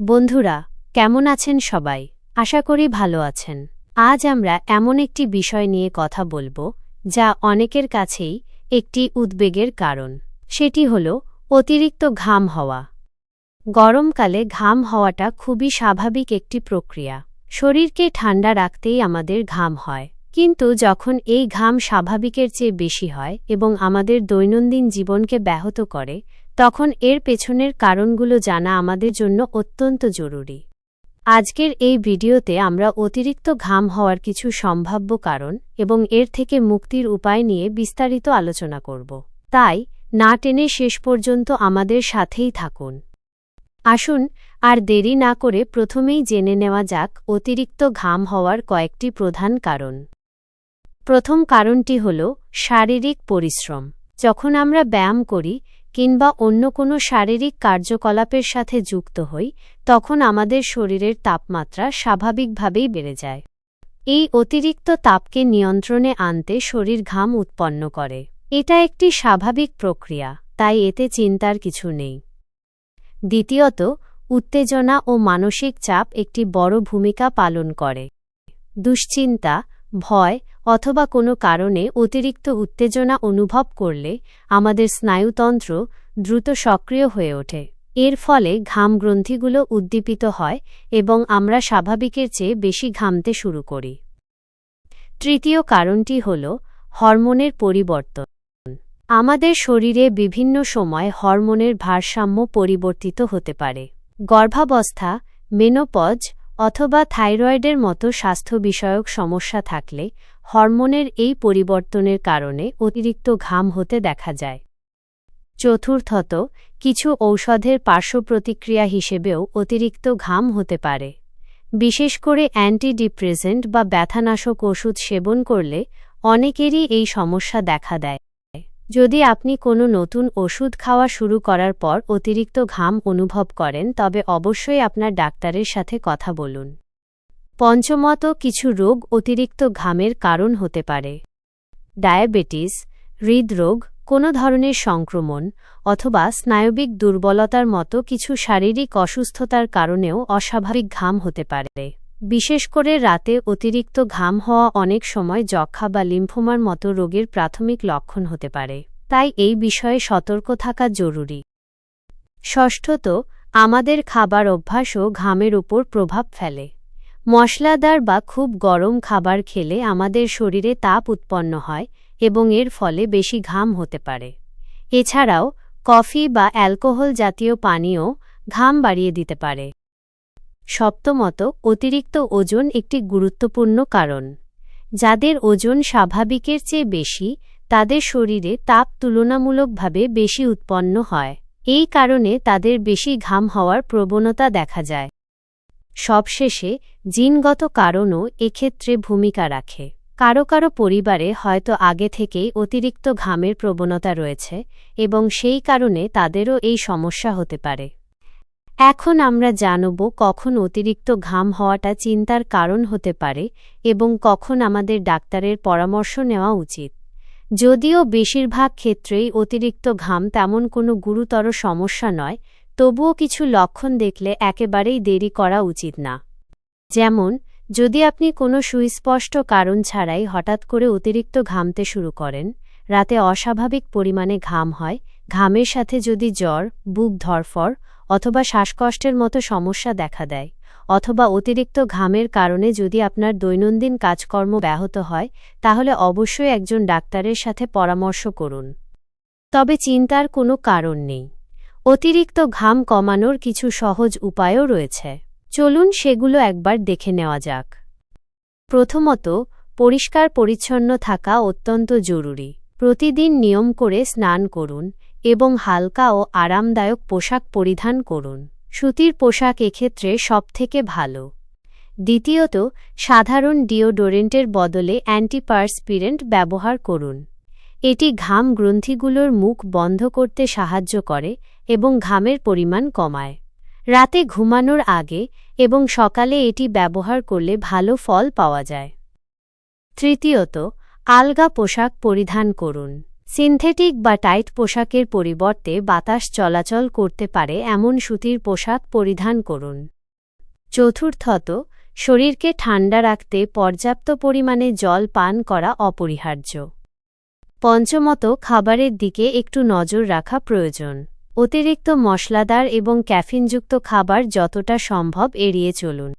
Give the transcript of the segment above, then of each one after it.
বন্ধুরা, কেমন আছেন সবাই? আশা করি ভালো আছেন। আজ আমরা এমন একটি বিষয় নিয়ে কথা বলব, যা অনেকের কাছেই একটি উদ্বেগের কারণ। সেটি হল অতিরিক্ত ঘাম হওয়া। গরমকালে ঘাম হওয়াটা খুবই স্বাভাবিক একটি প্রক্রিয়া। শরীরকে ঠান্ডা রাখতেই আমাদের ঘাম হয়। কিন্তু যখন এই ঘাম স্বাভাবিকের চেয়ে বেশি হয় এবং আমাদের দৈনন্দিন জীবনকে ব্যাহত করে তখন এর পেছনের কারণগুলো জানা আমাদের জন্য অত্যন্ত জরুরি। আজকের এই ভিডিওতে আমরা অতিরিক্ত ঘাম হওয়ার কিছু সম্ভাব্য কারণ এবং এর থেকে মুক্তির উপায় নিয়ে বিস্তারিত আলোচনা করব। তাই, না টেনে শেষ পর্যন্ত আমাদের সাথেই থাকুন। আসুন, আর দেরি না করে প্রথমেই জেনে নেওয়া যাক অতিরিক্ত ঘাম হওয়ার কয়েকটি প্রধান কারণ। প্রথম কারণটি হল শারীরিক পরিশ্রম। যখন আমরা ব্যায়াম করি কিংবা অন্য কোনো শারীরিক কার্যকলাপের সাথে যুক্ত হই, তখন আমাদের শরীরের তাপমাত্রা স্বাভাবিকভাবেই বেড়ে যায়। এই অতিরিক্ত তাপকে নিয়ন্ত্রণে আনতে শরীর ঘাম উৎপন্ন করে। এটা একটি স্বাভাবিক প্রক্রিয়া, তাই এতে চিন্তার কিছু নেই। দ্বিতীয়ত, উত্তেজনা ও মানসিক চাপ একটি বড় ভূমিকা পালন করে। দুশ্চিন্তা ভয় অথবা কোনো কারণে অতিরিক্ত উত্তেজনা অনুভব করলে আমাদের স্নায়ুতন্ত্র দ্রুত সক্রিয় হয়ে ওঠে। এর ফলে ঘাম গ্রন্থিগুলো উদ্দীপিত হয় এবং আমরা স্বাভাবিকের চেয়ে বেশি ঘামতে শুরু করি। তৃতীয় কারণটি হল হরমোনের পরিবর্তন। আমাদের শরীরে বিভিন্ন সময় হরমোনের ভারসাম্য পরিবর্তিত হতে পারে। গর্ভাবস্থা, মেনোপজ অথবা থাইরয়েডের মতো স্বাস্থ্য বিষয়ক সমস্যা থাকলে হরমোনের এই পরিবর্তনের কারণে অতিরিক্ত ঘাম হতে দেখা যায়। চতুর্থত, কিছু ঔষধের পার্শ্বপ্রতিক্রিয়া হিসেবেও অতিরিক্ত ঘাম হতে পারে। বিশেষ করে অ্যান্টিডিপ্রেসেন্ট বা ব্যথানাশক ওষুধ সেবন করলে অনেকেরই এই সমস্যা দেখা দেয়। যদি আপনি কোনো নতুন ওষুধ খাওয়া শুরু করার পর অতিরিক্ত ঘাম অনুভব করেন, তবে অবশ্যই আপনার ডাক্তারের সাথে কথা বলুন। পঞ্চমত, কিছু রোগ অতিরিক্ত ঘামের কারণ হতে পারে। ডায়াবেটিস, হৃদরোগ, কোনো ধরনের সংক্রমণ, অথবা স্নায়বিক দুর্বলতার মতো কিছু শারীরিক অসুস্থতার কারণেও অস্বাভাবিক ঘাম হতে পারে। বিশেষ করে রাতে অতিরিক্ত ঘাম হওয়া অনেক সময় যক্ষা বা লিম্ফোমার মতো রোগের প্রাথমিক লক্ষণ হতে পারে, তাই এই বিষয়ে সতর্ক থাকা জরুরি। ষষ্ঠত, আমাদের খাবার অভ্যাসও ঘামের উপর প্রভাব ফেলে। মশলাদার বা খুব গরম খাবার খেলে আমাদের শরীরে তাপ উৎপন্ন হয় এবং এর ফলে বেশি ঘাম হতে পারে। এছাড়াও, কফি বা অ্যালকোহল জাতীয় পানীয় ঘাম বাড়িয়ে দিতে পারে। সপ্তমত, অতিরিক্ত ওজন একটি গুরুত্বপূর্ণ কারণ। যাদের ওজন স্বাভাবিকের চেয়ে বেশি, তাদের শরীরে তাপ তুলনামূলকভাবে বেশি উৎপন্ন হয়। এই কারণে তাদের বেশি ঘাম হওয়ার প্রবণতা দেখা যায়। সবশেষে, জিনগত কারণও এক্ষেত্রে ভূমিকা রাখে। কারও কারও পরিবারে হয়তো আগে থেকেই অতিরিক্ত ঘামের প্রবণতা রয়েছে এবং সেই কারণে তাদেরও এই সমস্যা হতে পারে। এখন আমরা জানব কখন অতিরিক্ত ঘাম হওয়াটা চিন্তার কারণ হতে পারে এবং কখন আমাদের ডাক্তারের পরামর্শ নেওয়া উচিত। যদিও বেশিরভাগ ক্ষেত্রেই অতিরিক্ত ঘাম তেমন কোনো গুরুতর সমস্যা নয়, তবুও কিছু লক্ষণ দেখলে একেবারেই দেরি করা উচিত না। যেমন, যদি আপনি কোনো সুস্পষ্ট কারণ ছাড়াই হঠাৎ করে অতিরিক্ত ঘামতে শুরু করেন, রাতে অস্বাভাবিক পরিমাণে ঘাম হয়, ঘামের সাথে যদি জ্বর, বুক ধরফর অথবা শ্বাসকষ্টের মতো সমস্যা দেখা দেয়, অথবা অতিরিক্ত ঘামের কারণে যদি আপনার দৈনন্দিন কাজকর্ম ব্যাহত হয়, তাহলে অবশ্যই একজন ডাক্তারের সাথে পরামর্শ করুন। তবে চিন্তার কোনো কারণ নেই। অতিরিক্ত ঘাম কমানোর কিছু সহজ উপায়ও রয়েছে। চলুন সেগুলো একবার দেখে নেওয়া যাক। প্রথমত পরিষ্কার পরিচ্ছন্ন থাকা অত্যন্ত জরুরি। প্রতিদিন নিয়ম করে স্নান করুন এবং হালকা ও আরামদায়ক পোশাক পরিধান করুন। সুতির পোশাক এক্ষেত্রে সবথেকে ভালো। দ্বিতীয়ত, সাধারণ ডিওডোরেন্টের বদলে অ্যান্টিপার্সপিরেন্ট ব্যবহার করুন। এটি ঘাম গ্রন্থিগুলোর মুখ বন্ধ করতে সাহায্য করে এবং ঘামের পরিমাণ কমায়। রাতে ঘুমানোর আগে এবং সকালে এটি ব্যবহার করলে ভালো ফল পাওয়া যায়। তৃতীয়ত আলগা পোশাক পরিধান করুন। সিনথেটিক বা টাইট পোশাকের পরিবর্তে বাতাস চলাচল করতে পারে এমন সুতির পোশাক পরিধান করুন। চতুর্থত, শরীরকে ঠান্ডা রাখতে পর্যাপ্ত পরিমাণে জল পান করা অপরিহার্য। পঞ্চমত, খাবারের দিকে একটু নজর রাখা প্রয়োজন। অতিরিক্ত মশলাদার এবং ক্যাফিনযুক্ত খাবার যতটা সম্ভব এড়িয়ে চলুন।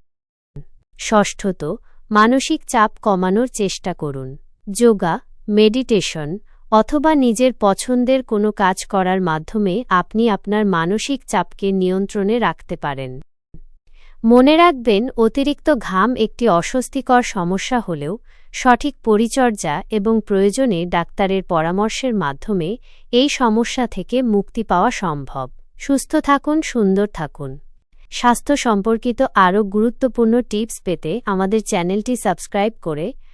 ষষ্ঠত, মানসিক চাপ কমানোর চেষ্টা করুন। যোগা, মেডিটেশন অথবা নিজের পছন্দের কোনো কাজ করার মাধ্যমে আপনি আপনার মানসিক চাপকে নিয়ন্ত্রণে রাখতে পারেন। মনে রাখবেন, অতিরিক্ত ঘাম একটি অস্বস্তিকর সমস্যা হলেও সঠিক পরিচর্যা এবং প্রয়োজনে ডাক্তারের পরামর্শের মাধ্যমে এই সমস্যা থেকে মুক্তি পাওয়া সম্ভব। সুস্থ থাকুন, সুন্দর থাকুন। স্বাস্থ্য সম্পর্কিত আরও গুরুত্বপূর্ণ টিপস পেতে আমাদের চ্যানেলটি সাবস্ক্রাইব করে